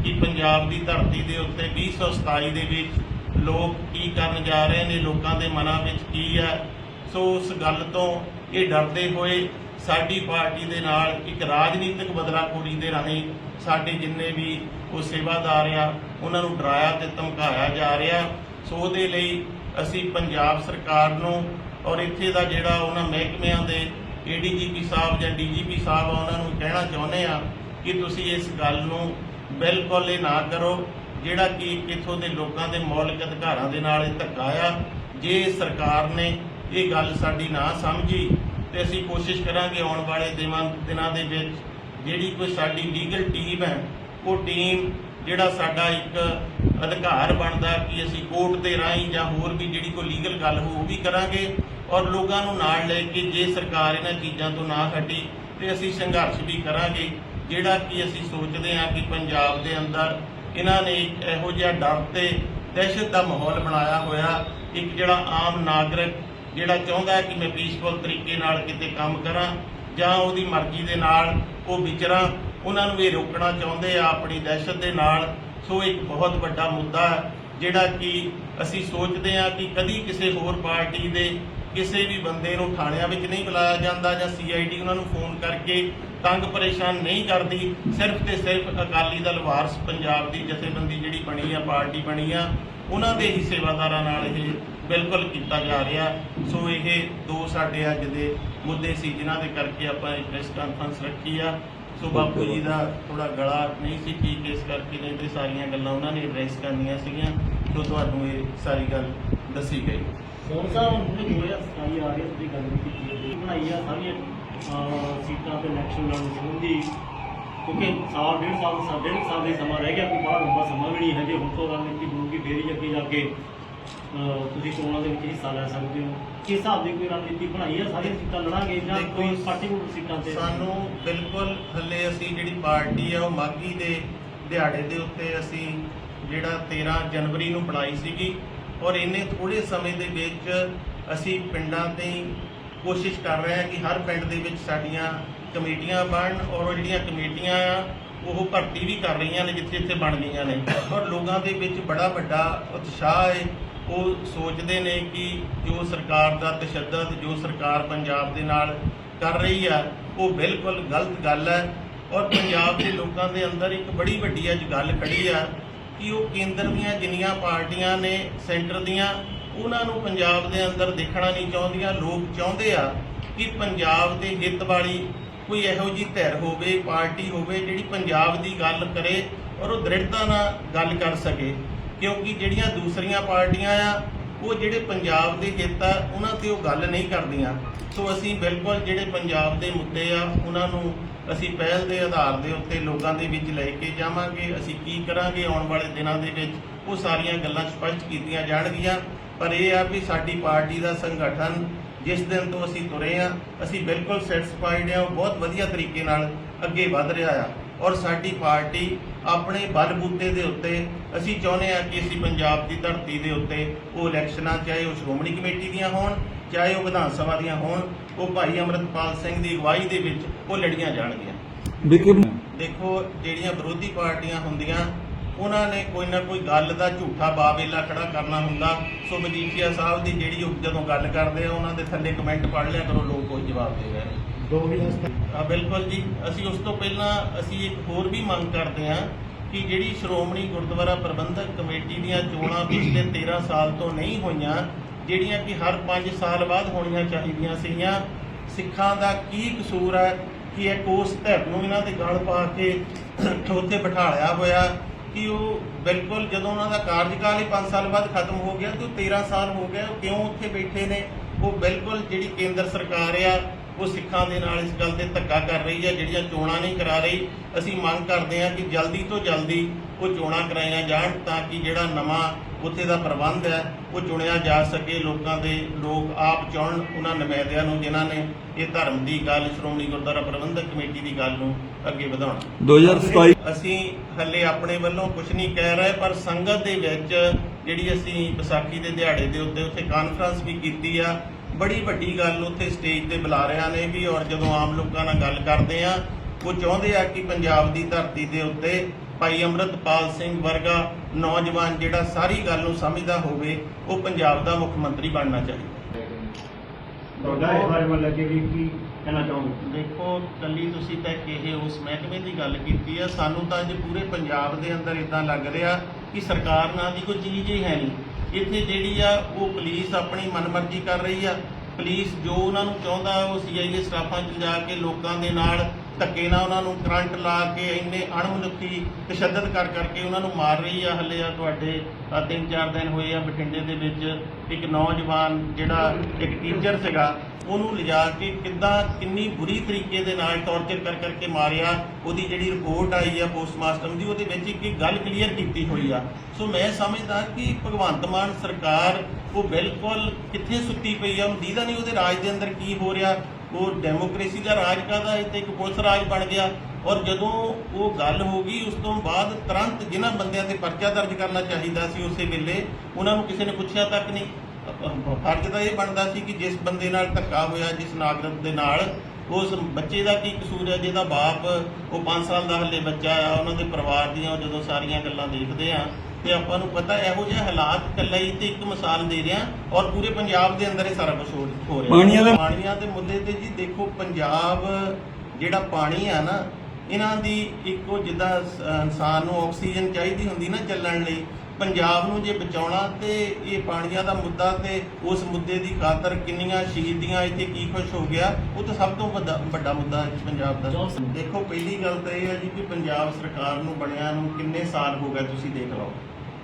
ਕਿ ਪੰਜਾਬ ਦੀ ਧਰਤੀ ਦੇ ਉੱਤੇ 2027 ਦੇ ਵਿੱਚ ਲੋਕ ਕੀ ਕਰਨ ਜਾ ਰਹੇ ਨੇ, ਲੋਕਾਂ ਦੇ ਮਨਾਂ ਵਿੱਚ ਕੀ ਹੈ ਸੋ ਉਸ ਗੱਲ ਤੋਂ ਇਹ ਡਰਦੇ ਹੋਏ ਸਾਡੀ ਪਾਰਟੀ ਦੇ ਨਾਲ ਇੱਕ ਰਾਜਨੀਤਿਕ ਬਦਲਾਖੋਰੀ ਦੇ ਰਾਹੀਂ ਸਾਡੇ ਜਿੰਨੇ ਵੀ ਉਹ ਸੇਵਾਦਾਰ ਆ, ਉਹਨਾਂ ਨੂੰ ਡਰਾਇਆ ਤੇ ਧਮਕਾਇਆ ਜਾ ਰਿਹਾ। ਸੋ ਉਹਦੇ ਲਈ ਅਸੀਂ ਪੰਜਾਬ ਸਰਕਾਰ ਨੂੰ ਔਰ ਇੱਥੇ ਦਾ ਜਿਹੜਾ ਉਹਨਾਂ ਮਹਿਕਮਿਆਂ ਦੇ ਏਡੀਜੀਪੀ ਸਾਹਿਬ ਜਾਂ ਡੀਜੀਪੀ ਸਾਹਿਬ ਆ, ਉਹਨਾਂ ਨੂੰ ਕਹਿਣਾ ਚਾਹੁੰਦੇ ਆ ਕਿ ਤੁਸੀਂ ਇਸ ਗੱਲ ਨੂੰ ਬਿਲਕੁਲ ਇਹ ਨਾ ਕਰੋ। ਜਿਹੜਾ ਕਿ ਇੱਥੋਂ ਦੇ ਲੋਕਾਂ ਦੇ ਮੌਲਿਕ ਅਧਿਕਾਰਾਂ ਦੇ ਨਾਲ ਇਹ ਧੱਕਾ ਆ, ਜੇ ਸਰਕਾਰ ਨੇ ਇਹ ਗੱਲ ਸਾਡੀ ਨਾ ਸਮਝੀ ਤੇ ਅਸੀਂ ਕੋਸ਼ਿਸ਼ ਕਰਾਂਗੇ ਆਉਣ ਵਾਲੇ ਦਿਨਾਂ ਦਿਨਾਂ ਦੇ ਵਿੱਚ ਜਿਹੜੀ ਕੋਈ ਸਾਡੀ ਲੀਗਲ ਟੀਮ ਹੈ, ਉਹ ਟੀਮ ਜਿਹੜਾ ਸਾਡਾ ਇੱਕ ਅਧਿਕਾਰ ਬਣਦਾ ਕਿ ਅਸੀਂ ਕੋਰਟ ਦੇ ਰਾਹੀਂ ਜਾਂ ਹੋਰ ਵੀ ਜਿਹੜੀ ਕੋਈ ਲੀਗਲ ਗੱਲ ਹੋ, ਉਹ ਵੀ ਕਰਾਂਗੇ ਔਰ ਲੋਕਾਂ ਨੂੰ ਨਾਲ ਲੈ ਕੇ ਜੇ ਸਰਕਾਰ ਇਹਨਾਂ ਚੀਜ਼ਾਂ ਤੋਂ ਨਾ ਹਟੀ ਤੇ ਅਸੀਂ ਸੰਘਰਸ਼ ਵੀ ਕਰਾਂਗੇ। ਜਿਹੜਾ ਕਿ ਅਸੀਂ ਸੋਚਦੇ ਹਾਂ ਕਿ ਪੰਜਾਬ ਦੇ ਅੰਦਰ ਇਹਨਾਂ ਨੇ ਇੱਕ ਇਹੋ ਜਿਹਾ ਡਰ ਤੇ ਦਹਿਸ਼ਤ ਦਾ ਮਾਹੌਲ ਬਣਾਇਆ ਹੋਇਆ, ਇੱਕ ਜਿਹੜਾ ਆਮ ਨਾਗਰਿਕ ਜਿਹੜਾ ਚਾਹੁੰਦਾ ਹੈ ਕਿ ਮੈਂ ਪੀਸਫੁਲ ਤਰੀਕੇ ਨਾਲ ਕਿਤੇ ਕੰਮ ਕਰਾਂ ਜਾਂ ਉਹਦੀ ਮਰਜ਼ੀ ਦੇ ਨਾਲ ਉਹ ਵਿਚਰਾਂ, ਉਹਨਾਂ ਨੂੰ ਇਹ ਰੋਕਣਾ ਚਾਹੁੰਦੇ ਆ ਆਪਣੀ ਦਹਿਸ਼ਤ ਦੇ ਨਾਲ। ਸੋ ਇੱਕ ਬਹੁਤ ਵੱਡਾ ਮੁੱਦਾ ਹੈ, ਜਿਹੜਾ ਕਿ ਅਸੀਂ ਸੋਚਦੇ ਹਾਂ ਕਿ ਕਦੀ ਕਿਸੇ ਹੋਰ ਪਾਰਟੀ ਦੇ ਕਿਸੇ ਵੀ ਬੰਦੇ ਨੂੰ ਥਾਣਿਆਂ ਵਿੱਚ ਨਹੀਂ ਬੁਲਾਇਆ ਜਾਂਦਾ ਜਾਂ ਸੀਆਈਡੀ ਉਹਨਾਂ ਨੂੰ ਫੋਨ ਕਰਕੇ ਤੰਗ ਪਰੇਸ਼ਾਨ ਨਹੀਂ ਕਰਦੀ ਸਿਰਫ ਤੇ ਸਿਰਫ ਅਕਾਲੀ ਦਲ ਵਾਰਸ ਪੰਜਾਬ ਦੀ ਜਥੇਬੰਦੀ ਜਿਹੜੀ ਬਣੀ ਆ ਪਾਰਟੀ ਬਣੀ ਆ ਉਹਨਾਂ ਦੇ ਹੀ ਸੇਵਾਦਾਰਾਂ ਨਾਲ ਇਹ ਬਿਲਕੁਲ ਕੀਤਾ ਜਾ ਰਿਹਾ। ਸੋ ਇਹ ਦੋ ਸਾਡੇ ਅੱਜ ਦੇ ਮੁੱਦੇ ਸੀ ਜਿਨ੍ਹਾਂ ਦੇ ਕਰਕੇ ਆਪਾਂ ਇੱਕ ਪ੍ਰੈਸ ਕਾਨਫਰੰਸ ਰੱਖੀ ਆ। ਸੋ ਬਾਪੂ ਜੀ ਦਾ ਥੋੜਾ ਗਲਾ ਨਹੀਂ ਸੀ ਠੀਕ ਇਸ ਕਰਕੇ ਨਹੀਂ ਤੇ ਸਾਰੀਆਂ ਗੱਲਾਂ ਉਹਨਾਂ ਨੇ ਐਡਰੈਸ ਕਰਨੀਆਂ ਸੀਗੀਆਂ। ਸੋ ਤੁਹਾਨੂੰ ਇਹ ਸਾਰੀ ਗੱਲ ਦੱਸੀ ਗਈ। ਸਾਹਿਬ ਹੁਣ ਜੋ ਹੈ ਸਤਾਈ ਆ ਰਹੀ ਹੈ ਤੁਸੀਂ ਗੱਲ ਵੀ ਕੀਤੀ ਹੈ ਬਣਾਈ ਆ ਸਾਰੀਆਂ ਸੀਟਾਂ ਤੇ ਇਲੈਕਸ਼ਨ ਲੜਨ ਸੰਬੰਧੀ ਕਿਉਂਕਿ ਸਾਲ ਡੇਢ ਸਾਲ ਸਾਲ ਡੇਢ ਸਾਲ ਦੇ ਸਮਾਂ ਰਹਿ ਗਿਆ ਕੋਈ ਬਾਹਰ ਲੰਬਾ ਸਮਾਂ ਵੀ ਨਹੀਂ ਹੈ ਜੇ ਹੁਣ ਤੋਂ ਰਣਨੀਤੀ ਬਣੂਗੀ ਫੇਰ ਹੀ ਅੱਗੇ ਜਾ ਕੇ ਤੁਸੀਂ ਚੋਣਾਂ ਦੇ ਵਿੱਚ ਹਿੱਸਾ ਲੈ ਸਕਦੇ ਹੋ। ਕਿਸ ਹਿਸਾਬ ਦੀ ਕੋਈ ਰਣਨੀਤੀ ਬਣਾਈ ਹੈ ਸਾਰੀਆਂ ਸੀਟਾਂ ਲੜਾਂਗੇ ਜਾਂ ਕੋਈ ਪਾਰਟੀਕੂਲਰ ਸੀਟਾਂ ਤੇ? ਸਾਨੂੰ ਬਿਲਕੁਲ ਹੱਲੇ ਅਸੀਂ ਜਿਹੜੀ ਪਾਰਟੀ ਆ ਉਹ ਮਾਗੀ ਦੇ ਦਿਹਾੜੇ ਦੇ ਉੱਤੇ ਅਸੀਂ ਜਿਹੜਾ 13 ਜਨਵਰੀ ਨੂੰ ਬਣਾਈ ਸੀਗੀ ਔਰ ਇੰਨੇ ਥੋੜੇ ਸਮੇਂ ਦੇ ਵਿੱਚ ਅਸੀਂ ਪਿੰਡਾਂ ਤੇ ਕੋਸ਼ਿਸ਼ ਕਰ ਰਹੇ ਹਾਂ ਕਿ ਹਰ ਪਿੰਡ ਦੇ ਵਿੱਚ ਸਾਡੀਆਂ ਕਮੇਟੀਆਂ ਬਣਨ ਔਰ ਉਹ ਜਿਹੜੀਆਂ ਕਮੇਟੀਆਂ ਆ, ਉਹ ਭਰਤੀ ਵੀ ਕਰ ਰਹੀਆਂ ਨੇ ਜਿੱਥੇ ਜਿੱਥੇ ਬਣ ਗਈਆਂ ਨੇ। ਔਰ ਲੋਕਾਂ ਦੇ ਵਿੱਚ ਬੜਾ ਵੱਡਾ ਉਤਸ਼ਾਹ ਹੈ। ਉਹ ਸੋਚਦੇ ਨੇ ਕਿ ਜੋ ਸਰਕਾਰ ਦਾ ਤਸ਼ੱਦਦ, ਜੋ ਸਰਕਾਰ ਪੰਜਾਬ ਦੇ ਨਾਲ ਕਰ ਰਹੀ ਆ, ਉਹ ਬਿਲਕੁਲ ਗਲਤ ਗੱਲ ਹੈ। ਔਰ ਪੰਜਾਬ ਦੇ ਲੋਕਾਂ ਦੇ ਅੰਦਰ ਇੱਕ ਬੜੀ ਵੱਡੀ ਅੱਜ ਗੱਲ ਖੜੀ ਆ ਕਿ ਉਹ ਕੇਂਦਰ ਦੀਆਂ ਜਿੰਨੀਆਂ ਪਾਰਟੀਆਂ ਨੇ ਸੈਂਟਰ ਦੀਆਂ, ਉਹਨਾਂ ਨੂੰ ਪੰਜਾਬ ਦੇ ਅੰਦਰ ਦੇਖਣਾ ਨਹੀਂ ਚਾਹੁੰਦੀਆਂ। ਲੋਕ ਚਾਹੁੰਦੇ ਆ ਕਿ ਪੰਜਾਬ ਦੇ ਹਿੱਤ ਵਾਲੀ ਕੋਈ ਇਹੋ ਜਿਹੀ ਧਿਰ ਹੋਵੇ, ਪਾਰਟੀ ਹੋਵੇ, ਜਿਹੜੀ ਪੰਜਾਬ ਦੀ ਗੱਲ ਕਰੇ ਔਰ ਉਹ ਦ੍ਰਿੜਤਾ ਨਾਲ ਗੱਲ ਕਰ ਸਕੇ। ਕਿਉਂਕਿ ਜਿਹੜੀਆਂ ਦੂਸਰੀਆਂ ਪਾਰਟੀਆਂ ਆ, ਉਹ ਜਿਹੜੇ ਪੰਜਾਬ ਦੇ ਹਿੱਤ ਆ, ਉਹਨਾਂ ਤੇ ਉਹ ਗੱਲ ਨਹੀਂ ਕਰਦੀਆਂ। ਸੋ ਅਸੀਂ ਬਿਲਕੁਲ ਜਿਹੜੇ ਪੰਜਾਬ ਦੇ ਮੁੱਦੇ ਆ, ਉਹਨਾਂ ਨੂੰ ਅਸੀਂ ਪਹਿਲ ਦੇ ਆਧਾਰ ਦੇ ਉੱਤੇ ਲੋਕਾਂ ਦੇ ਵਿੱਚ ਲੈ ਕੇ ਜਾਵਾਂਗੇ, ਅਸੀਂ ਕੀ ਕਰਾਂਗੇ ਆਉਣ ਵਾਲੇ ਦਿਨਾਂ ਦੇ ਵਿੱਚ? ਉਹ ਸਾਰੀਆਂ ਗੱਲਾਂ ਸਪਸ਼ਟ ਕੀਤੀਆਂ ਜਾਣਗੀਆਂ, ਪਰ ਇਹ ਆ ਵੀ ਸਾਡੀ ਪਾਰਟੀ ਦਾ ਸੰਗਠਨ ਜਿਸ ਦਿਨ ਤੋਂ ਅਸੀਂ ਤੁਰੇ ਆ ਅਸੀਂ ਬਿਲਕੁਲ ਸੈਟੀਸਫਾਈਡ ਆ ਉਹ ਬਹੁਤ ਵਧੀਆ ਤਰੀਕੇ ਨਾਲ ਅੱਗੇ ਵਧ ਰਿਹਾ ਆ। ਔਰ ਸਾਡੀ ਪਾਰਟੀ ਆਪਣੇ ਬਲਬੂਤੇ ਦੇ ਉੱਤੇ, ਅਸੀਂ ਚਾਹੁੰਦੇ ਆ ਕਿ ਅਸੀਂ ਪੰਜਾਬ ਦੀ ਧਰਤੀ ਦੇ ਉੱਤੇ ਉਹ ਇਲੈਕਸ਼ਨਾਂ, ਚਾਹੇ ਉਹ ਸ਼੍ਰੋਮਣੀ ਕਮੇਟੀ ਦੀਆਂ ਹੋਣ, ਚਾਹੇ ਉਹ ਵਿਧਾਨ ਸਭਾ ਦੀਆਂ ਹੋਣ ਉਹ ਭਾਈ ਅਮਰਤਪਾਲ ਸਿੰਘ ਦੀ ਅਗਵਾਈ ਦੇ ਵਿੱਚ ਉਹ ਲੜੀਆਂ ਜਾਣਗੀਆਂ। ਦੇਖੋ। ਜਿਹੜੀਆਂ ਵਿਰੋਧੀ ਪਾਰਟੀਆਂ ਹੁੰਦੀਆਂ ਉਹਨਾਂ ਨੇ ਕੋਈ ਨਾ ਕੋਈ ਗੱਲ ਦਾ ਝੂਠਾ ਬਾਵੇਲਾ ਖੜਾ ਕਰਨਾ ਹੁੰਦਾ। ਸੋ ਮਜੀਠੀਆ ਸਾਹਿਬ ਦੀ ਜਿਹੜੀ ਉਹ ਜਦੋਂ ਗੱਲ ਕਰਦੇ ਆ ਉਹਨਾਂ ਦੇ ਥੱਲੇ ਕਮੈਂਟ ਪੜ੍ਹ ਲਿਆ ਕਰੋ ਲੋਕ ਕੋਈ ਜਵਾਬ ਦੇ ਰਹੇ ਨੇ। ਆ ਬਿਲਕੁਲ ਜੀ। ਅਸੀਂ ਉਸ ਤੋਂ ਪਹਿਲਾਂ ਅਸੀਂ ਇੱਕ ਹੋਰ ਵੀ ਮੰਗ ਕਰਦੇ ਹਾਂ ਕਿ ਜਿਹੜੀ ਸ਼੍ਰੋਮਣੀ ਗੁਰਦੁਆਰਾ ਪ੍ਰਬੰਧਕ ਕਮੇਟੀ ਦੀਆਂ ਚੋਣਾਂ ਪਿਛਲੇ 13 ਸਾਲ ਤੋਂ ਨਹੀਂ ਹੋਈਆਂ ਜਿਹੜੀਆਂ ਕਿ ਹਰ 5 ਸਾਲ ਬਾਅਦ ਹੋਣੀਆਂ ਚਾਹੀਦੀਆਂ ਸੀਗੀਆਂ। ਸਿੱਖਾਂ ਦਾ ਕੀ ਕਸੂਰ ਹੈ ਕਿ ਇੱਕ ਉਸ ਧਿਰ ਨੂੰ ਇਹਨਾਂ ਦੇ ਗਲ ਪਾ ਕੇ ਉੱਥੇ ਬਿਠਾਲਿਆ ਹੋਇਆ ਕਿ ਉਹ ਬਿਲਕੁਲ ਜਦੋਂ ਉਹਨਾਂ ਦਾ ਕਾਰਜਕਾਲ ਹੀ 5 ਸਾਲ ਬਾਅਦ ਖਤਮ ਹੋ ਗਿਆ ਤੇ ਉਹ 13 ਸਾਲ ਹੋ ਗਏ, ਉਹ ਕਿਉਂ ਉੱਥੇ ਬੈਠੇ ਨੇ? ਉਹ ਬਿਲਕੁਲ ਜਿਹੜੀ ਕੇਂਦਰ ਸਰਕਾਰ ਆ, ਉਹ ਸਿੱਖਾਂ ਦੇ ਨਾਲ ਇਸ ਗੱਲ ਤੇ ਧੱਕਾ ਕਰ ਰਹੀ ਹੈ ਜਿਹੜੀਆਂ ਚੋਣਾਂ ਨਹੀਂ ਕਰਾ ਰਹੀ। ਅਸੀਂ ਮੰਗ ਕਰਦੇ ਹਾਂ ਕਿ ਜਲਦੀ ਤੋਂ ਜਲਦੀ ਉਹ ਚੋਣਾਂ ਕਰਾਈਆਂ ਜਾਣ ਤਾਂ ਕਿ ਜਿਹੜਾ ਨਵਾਂ ਉੱਥੇ ਦਾ ਪ੍ਰਬੰਧ ਹੈ ਉਹ ਚੁਣਿਆ ਜਾ ਸਕੇ। ਲੋਕਾਂ ਦੇ ਲੋਕ ਆਪ ਚੁਣਨ ਉਹਨਾਂ ਨੁਮਾਇੰਦਿਆਂ ਨੂੰ ਜਿਨ੍ਹਾਂ ਨੇ ਇਹ ਧਰਮ ਦੀ ਗੱਲ ਸ਼੍ਰੋਮਣੀ ਗੁਰਦੁਆਰਾ ਪ੍ਰਬੰਧਕ ਕਮੇਟੀ ਦੀ ਗੱਲ ਨੂੰ ਅੱਗੇ ਵਧਾਉਣਾ। 2027 ਅਸੀਂ ਹੱਲੇ ਆਪਣੇ ਵੱਲੋਂ ਕੁਝ ਨਹੀਂ ਕਹਿ ਰਹੇ ਪਰ ਸੰਗਤ ਦੇ ਵਿੱਚ ਜਿਹੜੀ ਅਸੀਂ ਵਿਸਾਖੀ ਦੇ ਦਿਹਾੜੇ ਦੇ ਉੱਤੇ ਉੱਥੇ ਕਾਨਫਰੰਸ ਵੀ ਕੀਤੀ ਆ ਬੜੀ ਵੱਡੀ ਗੱਲ ਉੱਥੇ ਸਟੇਜ ਤੇ ਬੁਲਾ ਰਿਆਂ ਨੇ ਵੀ ਔਰ ਜਦੋਂ ਆਮ ਲੋਕਾਂ ਨਾਲ ਗੱਲ ਕਰਦੇ ਆ ਉਹ ਚਾਹੁੰਦੇ ਆ ਕਿ ਪੰਜਾਬ ਦੀ ਧਰਤੀ ਦੇ ਉੱਤੇ ਭਾਈ ਅੰਮ੍ਰਿਤਪਾਲ ਸਿੰਘ ਵਰਗਾ ਨੌਜਵਾਨ ਜਿਹੜਾ ਸਾਰੀ ਗੱਲ ਨੂੰ ਸਮਝਦਾ ਹੋਵੇ ਉਹ ਪੰਜਾਬ ਦਾ ਮੁੱਖ ਮੰਤਰੀ ਬਣਨਾ ਚਾਹੀਦਾ। ਤੁਹਾਡਾ ਇਸ ਬਾਰੇ ਮਤਲਬ ਕਿ ਵੀ ਕੀ ਕਹਿਣਾ ਚਾਹੋਗੇ? ਦੇਖੋ ਕੱਲੀ ਤੁਸੀਂ ਤਾਂ ਇਹ ਉਸ ਮਹਿਕਮੇ ਦੀ ਗੱਲ ਕੀਤੀ ਆ ਸਾਨੂੰ ਤਾਂ ਅੱਜ ਪੂਰੇ ਪੰਜਾਬ ਦੇ ਅੰਦਰ ਇਦਾਂ ਲੱਗ ਰਿਹਾ ਕਿ ਸਰਕਾਰ ਨਾਂ ਦੀ ਕੋਈ ਚੀਜ਼ ਹੀ ਹੈ ਨਹੀਂ। ਇੱਥੇ ਜਿਹੜੀ ਆ ਉਹ ਪੁਲਿਸ ਆਪਣੀ ਮਨਮਰਜ਼ੀ ਕਰ ਰਹੀ ਆ। ਪੁਲਿਸ ਜੋ ਉਹਨਾਂ ਨੂੰ ਚਾਹੁੰਦਾ ਉਹ ਸੀਆਈਏ ਸਟਾਫਾਂ 'ਚ ਜਾ ਕੇ ਲੋਕਾਂ ਦੇ ਨਾਲ ਧੱਕੇ ਨਾਲ ਉਹਨਾਂ ਨੂੰ ਕਰੰਟ ਲਾ ਕੇ ਇੰਨੇ ਅਣਮਨੁੱਖੀ ਤਸ਼ੱਦਦ ਕਰ ਕਰਕੇ ਉਹਨਾਂ ਨੂੰ ਮਾਰ ਰਹੀ ਆ ਹੱਲੇ ਆ ਤੁਹਾਡੇ ਤਿੰਨ ਚਾਰ ਦਿਨ ਹੋਏ ਆ ਬਠਿੰਡੇ ਦੇ ਵਿੱਚ ਇੱਕ ਨੌਜਵਾਨ ਜਿਹੜਾ ਇੱਕ ਟੀਚਰ ਸੀਗਾ, ਉਹਨੂੰ ਲਿਜਾ ਕੇ ਕਿੱਦਾਂ ਕਿੰਨੀ ਬੁਰੀ ਤਰੀਕੇ ਦੇ ਨਾਲ ਟੌਰਚਰ ਕਰ ਕਰਕੇ ਮਾਰਿਆ, ਉਹਦੀ ਜਿਹੜੀ ਰਿਪੋਰਟ ਆਈ ਆ ਪੋਸਟਮਾਸਟਮ ਦੀ, ਉਹਦੇ ਵਿੱਚ ਇੱਕ ਇੱਕ ਗੱਲ ਕਲੀਅਰ ਕੀਤੀ ਹੋਈ ਆ। ਸੋ ਮੈਂ ਸਮਝਦਾ ਕਿ ਭਗਵੰਤ ਮਾਨ ਸਰਕਾਰ ਉਹ ਬਿਲਕੁਲ ਕਿੱਥੇ ਸੁੱਤੀ ਪਈ ਆ, ਉਹਨੂੰ ਦੀਦਾ ਨਹੀਂ ਉਹਦੇ ਰਾਜ ਦੇ ਅੰਦਰ ਕੀ ਹੋ ਰਿਹਾ ਉਹ ਡੈਮੋਕ੍ਰੇਸੀ ਦਾ ਰਾਜ ਕਾਹਦਾ ਇੱਥੇ ਇੱਕ ਪੁਲਿਸ ਰਾਜ ਬਣ ਗਿਆ। ਔਰ ਜਦੋਂ ਉਹ ਗੱਲ ਹੋ ਗਈ, ਉਸ ਤੋਂ ਬਾਅਦ ਤੁਰੰਤ ਜਿਨ੍ਹਾਂ ਬੰਦਿਆਂ ਤੇ ਪਰਚਾ ਦਰਜ ਕਰਨਾ ਚਾਹੀਦਾ ਸੀ ਉਸੇ ਵੇਲੇ, ਉਹਨਾਂ ਨੂੰ ਕਿਸੇ ਨੇ ਪੁੱਛਿਆ ਤੱਕ ਨਹੀਂ। ਫਰਜ਼ ਤਾਂ ਇਹ ਬਣਦਾ ਸੀ ਕਿ ਜਿਸ ਬੰਦੇ ਨਾਲ ਧੱਕਾ ਹੋਇਆ, ਜਿਸ ਨਾਗਰਿਕ ਦੇ ਨਾਲ, ਉਸ ਬੱਚੇ ਦਾ ਕੀ ਕਸੂਰ ਹੈ, ਜਿਹਦਾ ਬਾਪ ਉਹ 5 ਸਾਲ ਦਾ ਹੱਲੇ ਬੱਚਾ ਆ, ਉਹਨਾਂ ਦੇ ਪਰਿਵਾਰ ਦੀਆਂ ਉਹ ਜਦੋਂ ਸਾਰੀਆਂ ਗੱਲਾਂ ਦੇਖਦੇ ਆ ਤੇ ਆਪਾਂ ਨੂੰ ਪਤਾ ਇਹੋ ਜਿਹੇ ਹਾਲਾਤ ਇਕੱਲਾ ਹੀ ਤੇ ਇੱਕ ਮਿਸਾਲ ਦੇ ਰਿਹਾ ਔਰ ਪੂਰੇ ਪੰਜਾਬ ਦੇ ਅੰਦਰ ਇਹ ਸਾਰਾ ਕੁਝ ਹੋ ਰਿਹਾ। ਪਾਣੀਆਂ ਦਾ- ਪਾਣੀਆਂ ਦੇ ਮੁੱਦੇ ਤੇ ਜੀ ਦੇਖੋ ਪੰਜਾਬ ਜਿਹੜਾ ਪਾਣੀ ਆ ਨਾ ਇਹਨਾਂ ਦੀ ਇੱਕੋ ਜਿੱਦਾਂ ਸ- ਇਨਸਾਨ ਨੂੰ ਆਕਸੀਜਨ ਚਾਹੀਦੀ ਹੁੰਦੀ ਨਾ ਚੱਲਣ ਲਈ ਪੰਜਾਬ ਨੂੰ ਜੇ ਬਚਾਉਣਾ ਤੇ ਇਹ ਪਾਣੀਆਂ ਦਾ ਮੁੱਦਾ ਤੇ ਉਸ ਮੁੱਦੇ ਦੀ ਖਾਤਰ ਕਿੰਨੀਆਂ ਸ਼ਹੀਦੀਆਂ ਇੱਥੇ ਕੀ ਕੁਛ ਹੋ ਗਿਆ ਉਹ ਤਾਂ ਸਭ ਤੋਂ ਵੱਡਾ ਵੱਡਾ ਮੁੱਦਾ ਹੈ ਪੰਜਾਬ ਦਾ। ਦੇਖੋ ਪਹਿਲੀ ਗੱਲ ਤਾਂ ਇਹ ਹੈ ਜੀ ਕਿ ਪੰਜਾਬ ਸਰਕਾਰ ਨੂੰ ਬਣਿਆ ਨੂੰ ਕਿੰਨੇ ਸਾਲ ਹੋ ਗਏ ਤੁਸੀਂ ਦੇਖ ਲਓ।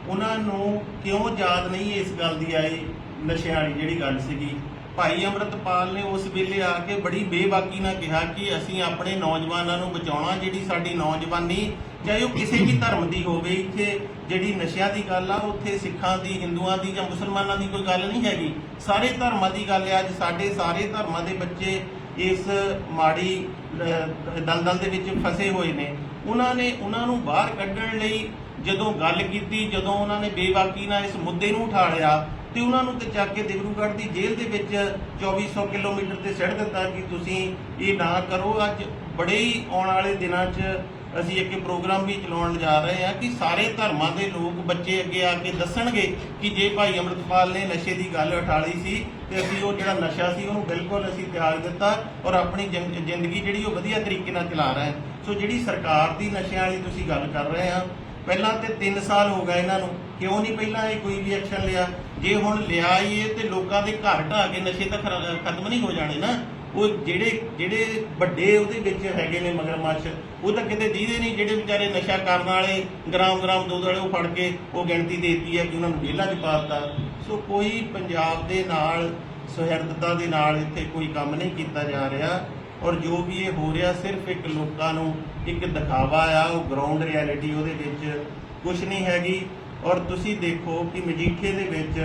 ਉਹਨਾਂ ਨੂੰ ਕਿਉਂ ਯਾਦ ਨਹੀਂ ਇਸ ਗੱਲ ਦੀ ਆਈ ਨਸ਼ਿਆਂ ਵਾਲੀ ਜਿਹੜੀ ਗੱਲ ਸੀਗੀ। ਭਾਈ ਅੰਮ੍ਰਿਤਪਾਲ ਨੇ ਉਸ ਵੇਲੇ ਆ ਕੇ ਬੜੀ ਬੇਬਾਕੀ ਨਾਲ ਕਿਹਾ ਕਿ ਅਸੀਂ ਆਪਣੇ ਨੌਜਵਾਨਾਂ ਨੂੰ ਬਚਾਉਣਾ ਜਿਹੜੀ ਸਾਡੀ ਨੌਜਵਾਨੀ ਚਾਹੇ ਉਹ ਕਿਸੇ ਵੀ ਧਰਮ ਦੀ ਹੋਵੇ ਇੱਥੇ ਜਿਹੜੀ ਨਸ਼ਿਆਂ ਦੀ ਗੱਲ ਆ ਉੱਥੇ ਸਿੱਖਾਂ ਦੀ ਹਿੰਦੂਆਂ ਦੀ ਜਾਂ ਮੁਸਲਮਾਨਾਂ ਦੀ ਕੋਈ ਗੱਲ ਨਹੀਂ ਹੈਗੀ। ਸਾਰੇ ਧਰਮਾਂ ਦੀ ਗੱਲ ਹੈ ਅੱਜ ਸਾਡੇ ਸਾਰੇ ਧਰਮਾਂ ਦੇ ਬੱਚੇ ਇਸ ਮਾੜੀ ਅਹ, ਦਲਦਲ ਦੇ ਵਿੱਚ ਫਸੇ ਹੋਏ ਨੇ। ਉਹਨਾਂ ਨੇ ਉਹਨਾਂ ਨੂੰ ਬਾਹਰ ਕੱਢਣ ਲਈ ਜਦੋਂ ਗੱਲ ਕੀਤੀ ਜਦੋਂ ਉਹਨਾਂ ਨੇ ਬੇਬਾਕੀ ਨਾਲ ਇਸ ਮੁੱਦੇ ਨੂੰ ਉਠਾ ਲਿਆ ਤੇ ਉਹਨਾਂ ਨੂੰ ਤੇ ਚੱਕ ਕੇ ਦਿਬਰੂਗੜ੍ਹ ਦੀ ਜੇਲ੍ਹ ਦੇ ਵਿੱਚ 2400 ਕਿਲੋਮੀਟਰ ਤੇ ਸਿੱਟ ਦਿੱਤਾ ਕਿ ਤੁਸੀਂ ਇਹ ਨਾ ਕਰੋ। ਅੱਜ ਬੜੇ ਹੀ ਆਉਣ ਵਾਲੇ ਦਿਨਾਂ 'ਚ ਅਸੀਂ ਇੱਕ ਪ੍ਰੋਗਰਾਮ ਵੀ ਚਲਾਉਣ ਜਾ ਰਹੇ ਹਾਂ ਕਿ ਸਾਰੇ ਧਰਮਾਂ ਦੇ ਲੋਕ ਬੱਚੇ ਅੱਗੇ ਆ ਕੇ ਦੱਸਣਗੇ ਕਿ ਜੇ ਭਾਈ ਅੰਮ੍ਰਿਤਪਾਲ ਨੇ ਨਸ਼ੇ ਦੀ ਗੱਲ ਉਠਾਲੀ ਸੀ ਤੇ ਅਸੀਂ ਉਹ ਜਿਹੜਾ ਨਸ਼ਾ ਸੀ ਉਹਨੂੰ ਬਿਲਕੁਲ ਅਸੀਂ ਤਿਆਗ ਦਿੱਤਾ ਔਰ ਆਪਣੀ ਜ਼ਿੰਦਗੀ ਜਿਹੜੀ ਉਹ ਵਧੀਆ ਤਰੀਕੇ ਨਾਲ ਚਲਾ ਰਹੇ ਹਾਂ। ਸੋ ਜਿਹੜੀ ਸਰਕਾਰ ਦੀ ਨਸ਼ਿਆਂ ਵਾਲੀ ਤੁਸੀਂ ਗੱਲ ਕਰ ਰਹੇ ਆ ਪਹਿਲਾਂ ਤੇ 3 ਸਾਲ ਹੋ ਗਏ ਇਹਨਾਂ ਨੂੰ ਕਿਉਂ ਨਹੀਂ ਪਹਿਲਾਂ ਇਹ ਕੋਈ ਵੀ ਐਕਸ਼ਨ ਲਿਆ? ਜੇ ਹੁਣ ਲਿਆ ਹੀ ਇਹ ਤੇ ਲੋਕਾਂ ਦੇ ਘਰ ਢਾਹ ਕੇ ਨਸ਼ੇ ਤਾਂ ਖਰਾ- ਖਤਮ ਨਹੀਂ ਹੋ ਜਾਣੇ ਨਾ। ਉਹ ਜਿਹੜੇ ਜਿਹੜੇ ਵੱਡੇ ਉਹਦੇ ਵਿੱਚ ਹੈਗੇ ਨੇ ਮਗਰਮੱਛ, ਉਹ ਤਾਂ ਕਿਤੇ ਦੀਦੇ ਨਹੀਂ, ਜਿਹੜੇ ਵਿਚਾਰੇ ਨਸ਼ਾ ਕਰਨ ਵਾਲੇ ਗ੍ਰਾਮ ਗ੍ਰਾਮ ਦੋ ਵਾਲੇ ਉਹ ਫੜ ਕੇ ਉਹ ਗਿਣਤੀ ਦੇਤੀ ਹੈ ਕਿ ਉਹਨਾਂ ਨੂੰ ਜੇਲ੍ਹਾਂ 'ਚ ਪਾ ਦਿੱਤਾ। ਸੋ ਕੋਈ ਪੰਜਾਬ ਦੇ ਨਾਲ ਸਹਿਰਦਤਾ ਦੇ ਨਾਲ ਇੱਥੇ ਕੋਈ ਕੰਮ ਨਹੀਂ ਕੀਤਾ ਜਾ ਰਿਹਾ। ਔਰ ਜੋ ਵੀ ਇਹ ਹੋ ਰਿਹਾ, ਸਿਰਫ ਇੱਕ ਲੋਕਾਂ ਨੂੰ ਇੱਕ ਦਿਖਾਵਾ ਆ, ਉਹ ਗਰਾਊਂਡ ਰਿਐਲਿਟੀ ਉਹਦੇ ਵਿੱਚ ਕੁਝ ਨਹੀਂ ਹੈਗੀ। ਔਰ ਤੁਸੀਂ ਦੇਖੋ ਕਿ ਮਜੀਠੇ ਦੇ ਵਿੱਚ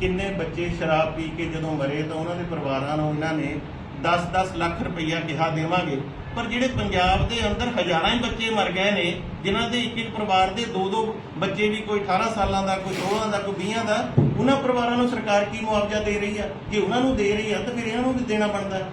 ਕਿੰਨੇ ਬੱਚੇ ਸ਼ਰਾਬ ਪੀ ਕੇ ਜਦੋਂ ਮਰੇ ਤਾਂ ਉਹਨਾਂ ਦੇ ਪਰਿਵਾਰਾਂ ਨੂੰ ਇਹਨਾਂ ਨੇ 10-10 ਲੱਖ ਰੁਪਈਆ ਕਿਹਾ ਦੇਵਾਂਗੇ। ਪਰ ਜਿਹੜੇ ਪੰਜਾਬ ਦੇ ਅੰਦਰ ਹਜ਼ਾਰਾਂ ਹੀ ਬੱਚੇ ਮਰ ਗਏ ਨੇ ਜਿਨ੍ਹਾਂ ਦੇ ਇੱਕ ਇੱਕ ਪਰਿਵਾਰ ਦੇ ਦੋ ਦੋ ਬੱਚੇ ਵੀ ਕੋਈ 18 ਸਾਲਾਂ ਦਾ ਕੋਈ 16 ਦਾ ਕੋਈ 20 ਦਾ ਉਹਨਾਂ ਪਰਿਵਾਰਾਂ ਨੂੰ ਸਰਕਾਰ ਕੀ ਮੁਆਵਜ਼ਾ ਦੇ ਰਹੀ ਆ? ਜੇ ਉਹਨਾਂ ਨੂੰ ਦੇ ਰਹੀ ਆ ਤਾਂ ਫਿਰ ਇਹਨਾਂ ਨੂੰ ਵੀ ਦੇਣਾ ਬਣਦਾ। ਹੈ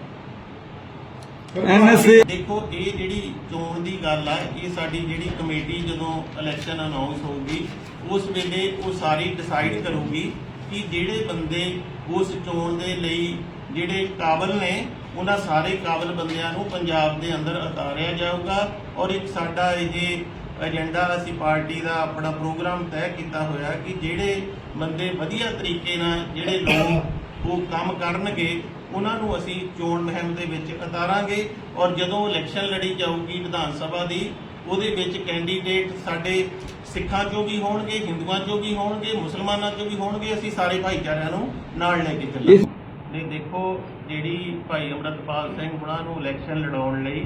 ਐਨਐਸਏ ਦੇਖੋ ਇਹ ਜਿਹੜੀ ਚੋਣ ਦੀ ਗੱਲ ਆ ਇਹ ਸਾਡੀ ਜਿਹੜੀ ਕਮੇਟੀ ਜਦੋਂ ਇਲੈਕਸ਼ਨ ਅਨਾਉਂਸ ਹੋਊਗੀ ਉਸ ਵੇਲੇ ਉਹ ਸਾਰੀ ਡਿਸਾਈਡ ਕਰੂਗੀ ਕਿ ਜਿਹੜੇ ਬੰਦੇ ਉਸ ਚੋਣ ਦੇ ਲਈ ਜਿਹੜੇ ਕਾਬਲ ਨੇ, ਉਹਨਾਂ ਸਾਰੇ ਕਾਬਲ ਬੰਦਿਆਂ ਨੂੰ ਪੰਜਾਬ ਦੇ ਅੰਦਰ ਉਤਾਰਿਆ ਜਾਊਗਾ ਔਰ ਇੱਕ ਸਾਡਾ ਇਹ ਏਜੰਡਾ ਅਸੀਂ ਪਾਰਟੀ ਦਾ ਆਪਣਾ ਪ੍ਰੋਗਰਾਮ ਤੈਅ ਕੀਤਾ ਹੋਇਆ ਕਿ ਜਿਹੜੇ ਬੰਦੇ ਵਧੀਆ ਤਰੀਕੇ ਨਾਲ ਜਿਹੜੇ ਲੋਕ ਉਹ ਕੰਮ ਕਰਨਗੇ, ਉਹਨਾਂ ਨੂੰ ਅਸੀਂ ਚੋਣ ਮੁਹਿੰਮ ਦੇ ਵਿੱਚ ਉਤਾਰਾਂਗੇ ਔਰ ਜਦੋਂ ਇਲੈਕਸ਼ਨ ਲੜੀ ਜਾਊਗੀ ਵਿਧਾਨ ਸਭਾ ਦੀ ਉਹਦੇ ਵਿੱਚ ਕੈਂਡੀਡੇਟ ਸਾਡੇ ਸਿੱਖਾਂ ਚੋਂ ਵੀ ਹੋਣਗੇ ਹਿੰਦੂਆਂ ਚੋਂ ਵੀ ਹੋਣਗੇ ਮੁਸਲਮਾਨਾਂ ਚੋਂ ਵੀ ਹੋਣਗੇ ਅਸੀਂ ਸਾਰੇ ਭਾਈਚਾਰਿਆਂ ਨੂੰ ਨਾਲ ਲੈ ਕੇ ਚੱਲਾਂਗੇ। ਨੇ ਦੇਖੋ ਜਿਹੜੀ ਭਾਈ ਅੰਮ੍ਰਿਤਪਾਲ ਸਿੰਘ ਉਹਨਾਂ ਨੂੰ ਇਲੈਕਸ਼ਨ ਲੜਾਉਣ ਲਈ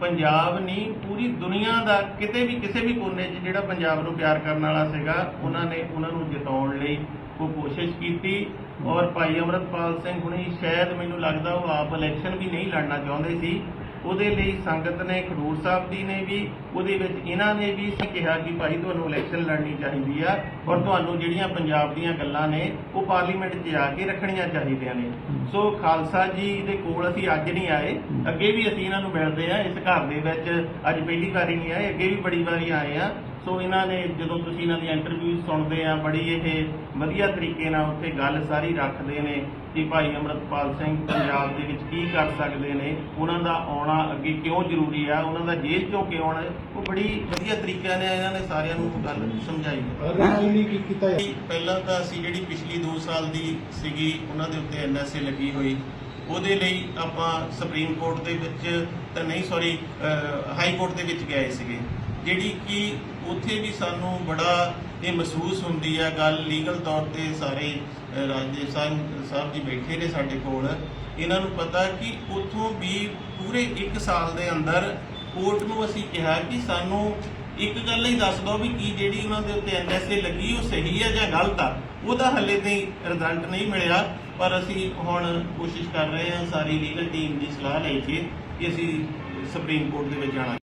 ਪੰਜਾਬ ਨਹੀਂ ਪੂਰੀ ਦੁਨੀਆ ਦਾ ਕਿਤੇ ਵੀ ਕਿਸੇ ਵੀ ਕੋਨੇ 'ਚ ਜਿਹੜਾ ਪੰਜਾਬ ਨੂੰ ਪਿਆਰ ਕਰਨ ਵਾਲਾ ਸੀਗਾ ਉਹਨਾਂ ਨੇ ਉਹਨਾਂ ਨੂੰ ਜਿਤਾਉਣ ਲਈ ਉਹ ਕੋਸ਼ਿਸ਼ ਕੀਤੀ ਔਰ ਭਾਈ ਅੰਮ੍ਰਿਤਪਾਲ ਸਿੰਘ ਹੁਣੀ ਸ਼ਾਇਦ ਮੈਨੂੰ ਲੱਗਦਾ ਉਹ ਆਪ ਇਲੈਕਸ਼ਨ ਵੀ ਨਹੀਂ ਲੜਨਾ ਚਾਹੁੰਦੇ ਸੀ। ਉਹਦੇ ਲਈ ਸੰਗਤ ਨੇ ਖਡੂਰ ਸਾਹਿਬ ਦੀ ਨੇ ਵੀ ਉਹਦੇ ਵਿੱਚ ਇਹਨਾਂ ਨੇ ਵੀ ਕਿਹਾ ਕਿ ਭਾਈ ਤੁਹਾਨੂੰ ਇਲੈਕਸ਼ਨ ਲੜਨੀ ਚਾਹੀਦੀ ਆ ਔਰ ਤੁਹਾਨੂੰ ਜਿਹੜੀਆਂ ਪੰਜਾਬ ਦੀਆਂ ਗੱਲਾਂ ਨੇ ਉਹ ਪਾਰਲੀਮੈਂਟ 'ਚ ਜਾ ਕੇ ਰੱਖਣੀਆਂ ਚਾਹੀਦੀਆਂ ਨੇ। ਸੋ ਖਾਲਸਾ ਜੀ ਦੇ ਕੋਲ ਅਸੀਂ ਅੱਜ ਨਹੀਂ ਆਏ। ਅੱਗੇ ਵੀ ਅਸੀਂ ਇਹਨਾਂ ਨੂੰ ਮਿਲਦੇ ਆ ਇਸ ਘਰ ਦੇ ਵਿੱਚ ਅੱਜ ਪਹਿਲੀ ਵਾਰੀ ਨਹੀਂ ਆਏ। ਅੱਗੇ ਵੀ ਬੜੀ ਵਾਰੀ ਆਏ ਆ ਸੋ ਇਹਨਾਂ ਨੇ ਜਦੋਂ ਤੁਸੀਂ ਇਹਨਾਂ ਦੀ ਇੰਟਰਵਿਊ ਸੁਣਦੇ ਆ ਬੜੀ ਇਹ ਵਧੀਆ ਤਰੀਕੇ ਨਾਲ ਉੱਥੇ ਗੱਲ ਸਾਰੀ ਰੱਖਦੇ ਨੇ। ਕਿ ਭਾਈ ਅਮਰਤਪਾਲ ਸਿੰਘ ਪੰਜਾਬ ਦੇ ਵਿੱਚ ਕੀ ਕਰ ਸਕਦੇ ਨੇ? ਉਹਨਾਂ ਦਾ ਆਉਣਾ ਅੱਗੇ ਕਿਉਂ ਜ਼ਰੂਰੀ ਆ? ਉਹਨਾਂ ਦਾ ਜੇਲ੍ਹ ਚੋਂ ਕਿਉਂ ਆਉਣਾ? ਉਹ ਬੜੀ ਵਧੀਆ ਤਰੀਕੇ ਨਾਲ ਇਹਨਾਂ ਨੇ ਸਾਰਿਆਂ ਨੂੰ ਗੱਲ ਸਮਝਾਈ। ਪਹਿਲਾਂ ਤਾਂ ਅਸੀਂ ਜਿਹੜੀ ਪਿਛਲੀ 2 ਸਾਲ ਦੀ ਸੀਗੀ ਉਹਨਾਂ ਦੇ ਉੱਤੇ ਐਨਐਸਏ ਲੱਗੀ ਹੋਈ। ਉਹਦੇ ਲਈ ਆਪਾਂ ਸੁਪਰੀਮ ਕੋਰਟ ਦੇ ਵਿੱਚ ਤਾਂ ਨਹੀਂ ਸੌਰੀ ਹਾਈ ਕੋਰਟ ਦੇ ਵਿੱਚ ਗਏ ਸੀਗੇ। ਜਿਹੜੀ ਕਿ ਉੱਥੇ ਵੀ ਸਾਨੂੰ ਬੜਾ ਇਹ ਮਹਿਸੂਸ ਹੁੰਦੀ ਆ ਗੱਲ ਲੀਗਲ ਤੌਰ ਤੇ ਸਾਰੇ ਅਹ, ਸਾਹਿਬ ਜੀ ਬੈਠੇ ਨੇ ਸਾਡੇ ਕੋਲ। ਇਹਨਾਂ ਨੂੰ ਪਤਾ ਕਿ ਉੱਥੋਂ ਵੀ ਪੂਰੇ 1 ਸਾਲ ਦੇ ਅੰਦਰ ਕੋਰਟ ਨੂੰ ਅਸੀਂ ਕਿਹਾ ਕਿ ਸਾਨੂੰ ਇੱਕ ਗੱਲ ਹੀ ਦੱਸ ਦਿਓ ਵੀ ਕੀ ਜਿਹੜੀ ਉਹਨਾਂ ਦੇ ਉੱਤੇ ਐਨਐਸਏ ਲੱਗੀ ਉਹ ਸਹੀ ਹੈ ਜਾਂ ਗਲਤ ਆ। ਉਹਦਾ ਹੱਲੇ ਤਾਈਂ ਰਿਜ਼ਲਟ ਨਹੀਂ ਮਿਲਿਆ ਪਰ ਅਸੀਂ ਹੁਣ ਕੋਸ਼ਿਸ਼ ਕਰ ਰਹੇ ਹਾਂ ਸਾਰੀ ਲੀਗਲ ਟੀਮ ਦੀ ਸਲਾਹ ਲੈ ਕੇ ਕਿ ਅਸੀਂ ਸੁਪਰੀਮ ਕੋਰਟ ਦੇ ਵਿੱਚ ਜਾਣਾ।